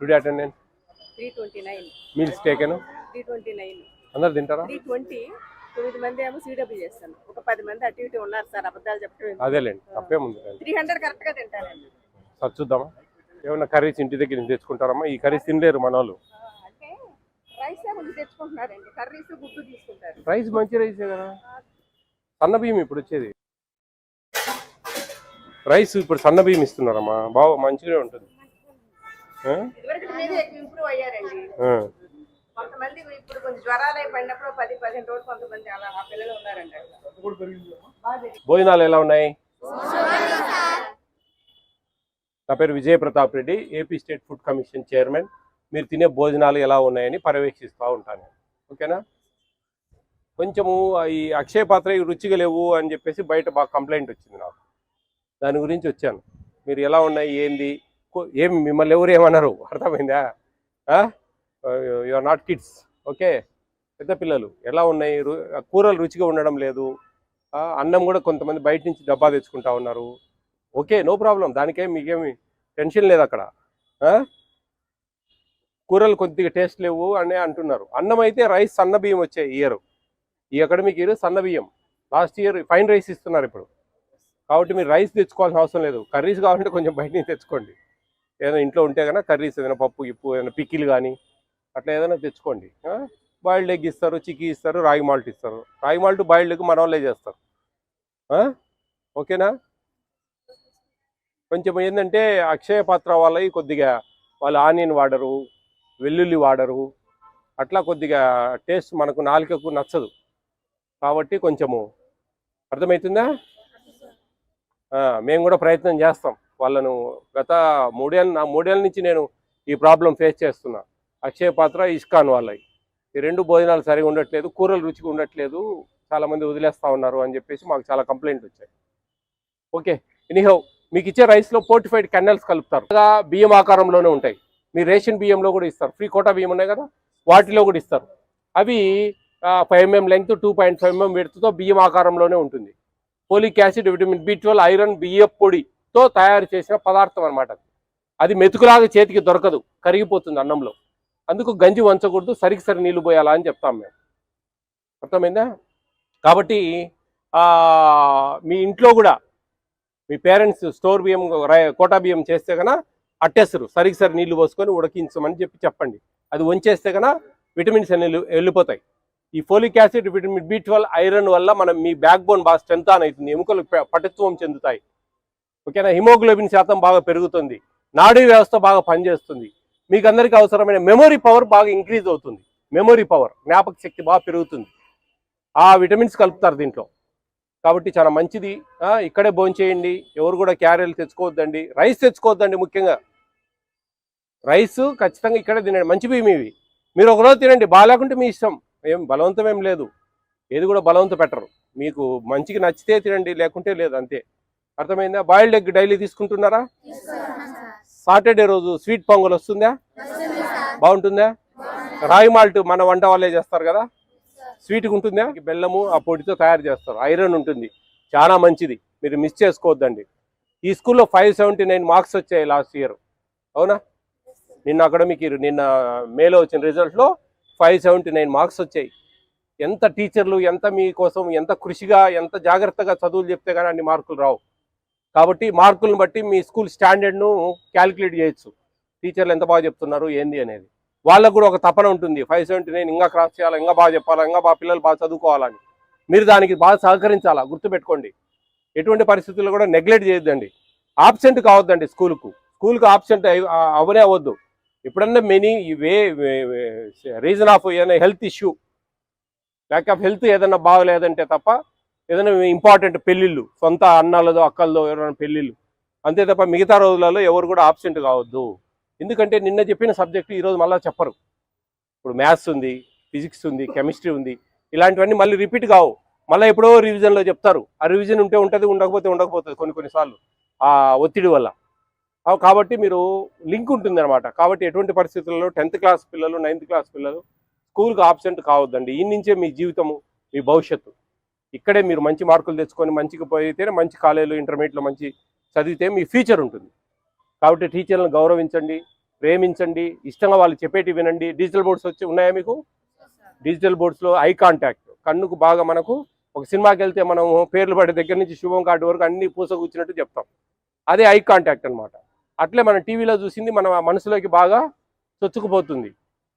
Today attendance three twenty nine meals taken three twenty nine అందరు తింటారా? Three twenty తొమ్మిది మంది ఏమో సీడబ్ల్యూ చేస్తాను ఒక పది మంది అటు ఇటు ఉన్నారు సార్ అబద్ధాలు చెప్పడం అదేలేండి తప్పేముంది త్రీ హండ్రెడ్ కరెక్ట్గా తింటానండి సార్ చూద్దామా? ఏమన్నా కర్రీస్ ఇంటి దగ్గర నుంచి తెచ్చుకుంటారమ్మా? ఈ కర్రీస్ తినలేరు మన వాళ్ళు. ఆ, అంటే రైస్ ముందు తెచ్చుకుంటున్నారండి. కర్రీస్ గుడ్డు తీసుకుంటారు. రైస్ మంచి రైసే కదా? సన్న బియ్యం ఇప్పుడు వచ్చేది. రైస్ ఇప్పుడు సన్న బియ్యం ఇస్తున్నారమ్మా. బాగా మంచిగా ఉంటుంది. ఇంప్రూవ్ అయ్యారండి. ఆ. కొంతమంది ఇప్పుడు కొంచెం జ్వరాలు అయి పడినప్పుడు పది పదిహేను రోజులు కొంతమంది అలా ఆ పిల్లలు ఉన్నారండి. బాగా పెరిగింది. భోజనాలు ఎలా ఉన్నాయి? నా పేరు Vijaya Pratap Reddy AP state food commission chairman. మీరు తినే భోజనాలు ఎలా ఉన్నాయని పర్యవేక్షిస్తూ ఉంటాను ఓకేనా? కొంచెము ఈ అక్షయ పాత్ర ఇవి రుచిగా లేవు అని చెప్పేసి బయట బాగా కంప్లైంట్ వచ్చింది నాకు. దాని గురించి వచ్చాను. మీరు ఎలా ఉన్నాయి? ఏంది? ఏం మిమ్మల్ని ఎవరు ఏమన్నారు? అర్థమైందా? You are not kids okay పెద్ద పిల్లలు. ఎలా ఉన్నాయి? రు- కూరలు రుచిగా ఉండడం లేదు. అన్నం కూడా కొంతమంది బయట నుంచి డబ్బా తెచ్చుకుంటా ఉన్నారు. ఓకే నో ప్రాబ్లం దానికేం మీకేమి టెన్షన్ లేదు అక్కడ. కూరలు కొద్దిగా టేస్ట్ లేవు అనే అంటున్నారు. అన్నం అయితే రైస్ సన్న బియ్యం వచ్చాయి ఇయర్ ఈ అకాడమిక్ ఇయర్ సన్న బియ్యం. లాస్ట్ ఇయర్ ఫైన్ రైస్ ఇస్తున్నారు ఇప్పుడు. కాబట్టి మీరు రైస్ తెచ్చుకోవాల్సిన అవసరం లేదు. కర్రీస్ కావాలంటే కొంచెం బయట నుంచి తెచ్చుకోండి. ఏదైనా ఇంట్లో ఉంటే కనుక కర్రీస్ ఏదైనా పప్పు ఇప్పు ఏదైనా పిక్కిలు కానీ అట్లా ఏదైనా తెచ్చుకోండి. బాయిల్డ్ ఎగ్ ఇస్తారు చిక్కీ ఇస్తారు రాగి మాల్ట్ ఇస్తారు. రాగి మాల్ట్ బాయిల్డ్ ఎగ్ మన వాళ్ళే చేస్తారు. ఓకేనా? కొంచెం ఏంటంటే అక్షయ పాత్ర వాళ్ళవి కొద్దిగా వాళ్ళు ఆనియన్ వాడరు వెల్లుల్లి వాడరు. అట్లా కొద్దిగా టేస్ట్ మనకు నాలుకకు నచ్చదు. కాబట్టి కొంచెము అర్థమవుతుందా? మేము కూడా ప్రయత్నం చేస్తాం. వాళ్ళను గత మూడేళ్ళ నా మూడేళ్ళ నుంచి నేను ఈ ప్రాబ్లం ఫేస్ చేస్తున్నా. అక్షయ పాత్ర ఇస్కాన్ వాళ్ళవి. ఈ రెండు భోజనాలు సరిగా ఉండట్లేదు కూరలు రుచిగా ఉండట్లేదు చాలా మంది వదిలేస్తా ఉన్నారు అని చెప్పేసి మాకు చాలా కంప్లైంట్ వచ్చాయి. ఓకే ఎనీహౌ మీకు ఇచ్చే రైస్లో పోర్టిఫైడ్ కెనల్స్ కలుపుతారు. ఇంకా బియ్యం ఆకారంలోనే ఉంటాయి. మీ రేషన్ బియ్యంలో కూడా ఇస్తారు. ఫ్రీ కోటా బియ్యం ఉన్నాయి కదా వాటిలో కూడా ఇస్తారు. అవి five mm length two point five mm విడతతో బియ్యం ఆకారంలోనే ఉంటుంది. Folic acid vitamin B twelve iron బియ్యం పొడితో తయారు చేసిన పదార్థం అనమాట అది. మెతుకులాగా చేతికి దొరకదు కరిగిపోతుంది అన్నంలో. అందుకు గంజి వంచకూడదు సరికి సరి నీళ్ళు పోయాలా అని చెప్తాం మేము. అర్థమైందా? కాబట్టి మీ ఇంట్లో కూడా మీ పేరెంట్స్ స్టోర్ బియ్యం కోటా బియ్యం చేస్తే కనుక అట్టేస్తారు. సరికి సరి నీళ్ళు పోసుకొని ఉడికించమని చెప్పి చెప్పండి. అది వంచేస్తే కనుక విటమిన్స్ అన్ని వెళ్ళిపోతాయి ఈ folic acid vitamin B twelve iron వల్ల మనం మీ బ్యాక్ బోన్ బాగా స్ట్రెంత్ ఆన్ అవుతుంది. ఎముకలు పటిత్వం చెందుతాయి. ఓకేనా? హిమోగ్లోబిన్ శాతం బాగా పెరుగుతుంది. నాడీ వ్యవస్థ బాగా పనిచేస్తుంది. మీకు అందరికీ అవసరమైన మెమొరీ పవర్ బాగా ఇంక్రీజ్ అవుతుంది. మెమొరీ పవర్ జ్ఞాపక శక్తి బాగా పెరుగుతుంది. ఆ విటమిన్స్ కలుపుతారు దీంట్లో. కాబట్టి చాలా మంచిది. ఇక్కడే భోంచేయండి ఎవరు కూడా క్యారీలు తెచ్చుకోవద్దండి. రైస్ తెచ్చుకోవద్దండి ముఖ్యంగా. రైస్ ఖచ్చితంగా ఇక్కడే తినండి. మంచి బియ్యం ఇవి. మీరు ఒకరోజు తినండి. బాగాలేకుంటే మీ ఇష్టం. ఏం బలవంతం ఏం లేదు. ఏది కూడా బలవంత పెట్టరు. మీకు మంచిగా నచ్చితే తినండి లేకుంటే లేదు అంతే. అర్థమైందా? బాయిల్డ్ ఎగ్ డైలీ తీసుకుంటున్నారా? సాటర్డే రోజు స్వీట్ పొంగల్ వస్తుందా? బాగుంటుందా? రాయి మాల్ట్ మన వంట వాళ్ళే చేస్తారు కదా? స్వీట్గా ఉంటుందా? బెల్లము ఆ పొడితో తయారు చేస్తారు. ఐరన్ ఉంటుంది. చాలా మంచిది. మీరు మిస్ చేసుకోవద్దండి. ఈ స్కూల్లో ఫైవ్ సెవెంటీ నైన్ మార్క్స్ వచ్చాయి లాస్ట్ ఇయర్. అవునా? నిన్న అకాడమిక్ ఇయర్ నిన్న మేలో వచ్చిన రిజల్ట్లో ఫైవ్ సెవెంటీ నైన్ మార్క్స్ వచ్చాయి. ఎంత టీచర్లు ఎంత మీకోసం ఎంత కృషిగా ఎంత జాగ్రత్తగా చదువులు చెప్తే కానీ అన్ని మార్కులు రావు. కాబట్టి మార్కులను బట్టి మీ స్కూల్ స్టాండర్డ్ను క్యాలిక్యులేట్ చేయొచ్చు. టీచర్లు ఎంత బాగా చెప్తున్నారు ఏంది అనేది. వాళ్ళకు కూడా ఒక తపన ఉంటుంది. ఫైవ్ సెవెంటీ నైన్ ఇంకా క్రాస్ చేయాలి ఇంకా బాగా చెప్పాలా ఇంకా బాగా పిల్లలు బాగా చదువుకోవాలని మీరు దానికి బాగా సహకరించాలా గుర్తుపెట్టుకోండి. ఎటువంటి పరిస్థితుల్లో కూడా నెగ్లెక్ట్ చేయొద్దండి. ఆబ్సెంట్ కావద్దండి స్కూల్కు. స్కూల్కు ఆబ్సెంట్ అవనే అవ్వద్దు. ఎప్పుడన్నా మెనీ వే రీజన్ ఆఫ్ ఏదైనా health issue lack of health ఏదైనా బాగలేదంటే తప్ప ఏదైనా ఇంపార్టెంట్ పెళ్ళిళ్ళు సొంత అన్నాలదో అక్కలదో ఎవరైనా పెళ్ళిళ్ళు. అంతే తప్ప మిగతా రోజులలో ఎవరు కూడా ఆబ్సెంట్ కావద్దు. ఎందుకంటే నిన్న చెప్పిన సబ్జెక్టు ఈరోజు మళ్ళీ చెప్పరు. ఇప్పుడు మ్యాథ్స్ ఉంది ఫిజిక్స్ ఉంది కెమిస్ట్రీ ఉంది. ఇలాంటివన్నీ మళ్ళీ రిపీట్ కావు. మళ్ళీ ఎప్పుడో రివిజన్లో చెప్తారు. ఆ రివిజన్ ఉంటే ఉంటుంది ఉండకపోతే ఉండకపోతుంది కొన్ని కొన్నిసార్లు ఆ ఒత్తిడి వల్ల. కాబట్టి మీరు లింక్ ఉంటుంది అనమాట కాబట్టి ఎటువంటి పరిస్థితుల్లో టెన్త్ క్లాస్ పిల్లలు నైన్త్ క్లాస్ పిల్లలు స్కూల్కి ఆబ్సెంట్ కావద్దండి. ఈ నుంచే మీ జీవితము మీ భవిష్యత్తు. ఇక్కడే మీరు మంచి మార్కులు తెచ్చుకొని మంచిగా పోయితేనే మంచి కాలేజీలో ఇంటర్మీడియట్లో మంచి చదివితే మీ ఫ్యూచర్ ఉంటుంది. కాబట్టి టీచర్లను గౌరవించండి ప్రేమించండి ఇష్టంగా వాళ్ళు చెప్పేటి వినండి. డిజిటల్ బోర్డ్స్ వచ్చి ఉన్నాయా మీకు? డిజిటల్ బోర్డ్స్లో ఐ కాంటాక్ట్. కన్నుకు బాగా మనకు ఒక సినిమాకి వెళ్తే మనం పేర్లు పడే దగ్గర నుంచి శుభం కార్డు వరకు అన్ని పూసకూర్చినట్టు చెప్తాం. అదే ఐ కాంటాక్ట్ అనమాట అట్లే మనం టీవీలో చూసింది మన మనసులోకి బాగా చొచ్చుకుపోతుంది.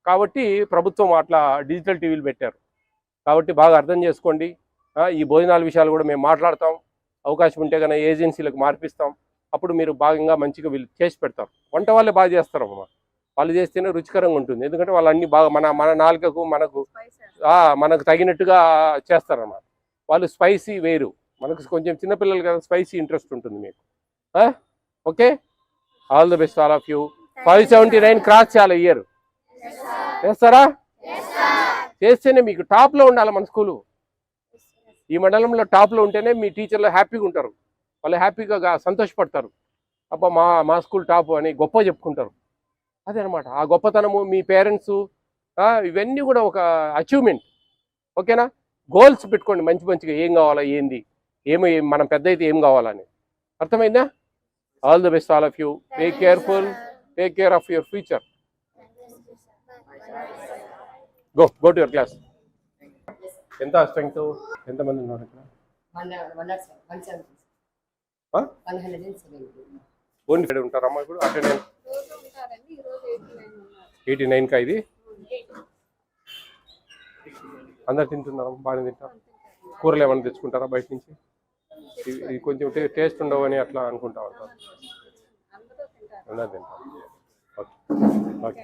కాబట్టి ప్రభుత్వం అట్లా డిజిటల్ టీవీలు పెట్టారు. కాబట్టి బాగా అర్థం చేసుకోండి. ఈ భోజనాల విషయాలు కూడా మేము మాట్లాడతాం. అవకాశం ఉంటే కనుక ఏజెన్సీలకు మార్పిస్తాం. అప్పుడు మీరు భాగంగా మంచిగా వీళ్ళు చేసి పెడతారు. వంట వాళ్ళే బాగా చేస్తారు అమ్మ. వాళ్ళు చేస్తేనే రుచికరంగా ఉంటుంది. ఎందుకంటే వాళ్ళు అన్ని బాగా మన మన నాలుకకు మనకు మనకు తగినట్టుగా చేస్తారన్నమాట. వాళ్ళు స్పైసీ వేరు. మనకు కొంచెం చిన్నపిల్లలు కదా స్పైసీ ఇంట్రెస్ట్ ఉంటుంది మీకు? Okay? All the best all of you five seventy nine cross చేయాలి ఇయర్ చేస్తారా? చేస్తేనే మీకు టాప్లో ఉండాలి మన స్కూలు. ఈ మండలంలో టాప్లో ఉంటేనే మీ టీచర్లు హ్యాపీగా ఉంటారు. వాళ్ళు హ్యాపీగా సంతోషపడతారు. అబ్బా మా మా స్కూల్ టాప్ అని గొప్ప చెప్పుకుంటారు. అదే అనమాట ఆ గొప్పతనము మీ పేరెంట్స్ ఇవన్నీ కూడా ఒక అచీవ్మెంట్ ఓకేనా గోల్స్ పెట్టుకోండి మంచి మంచిగా. ఏం కావాలా ఏంది? ఏమి మనం పెద్ద అయితే ఏం కావాలని? అర్థమైందా? All the best all of you take careful take care of your future go go to your class ఎంత స్ట్రెంగ్త్ ఎంతమంది ఉన్నారు ఇక్కడ. ఓన్లీ ఇక్కడ ఉంటారమ్మా ఇప్పుడు? అటెండెన్స్ ఎయిటీ నైన్కా ఇది? అందరు తింటున్నారా? బాగానే తింటారు? కూరలు ఏమైనా తెచ్చుకుంటారా బయట నుంచి? ఇవి కొంచెం టేస్ట్ ఉండవని అట్లా అనుకుంటా ఉంటారు. అందరు తింటారు. Okay. Okay.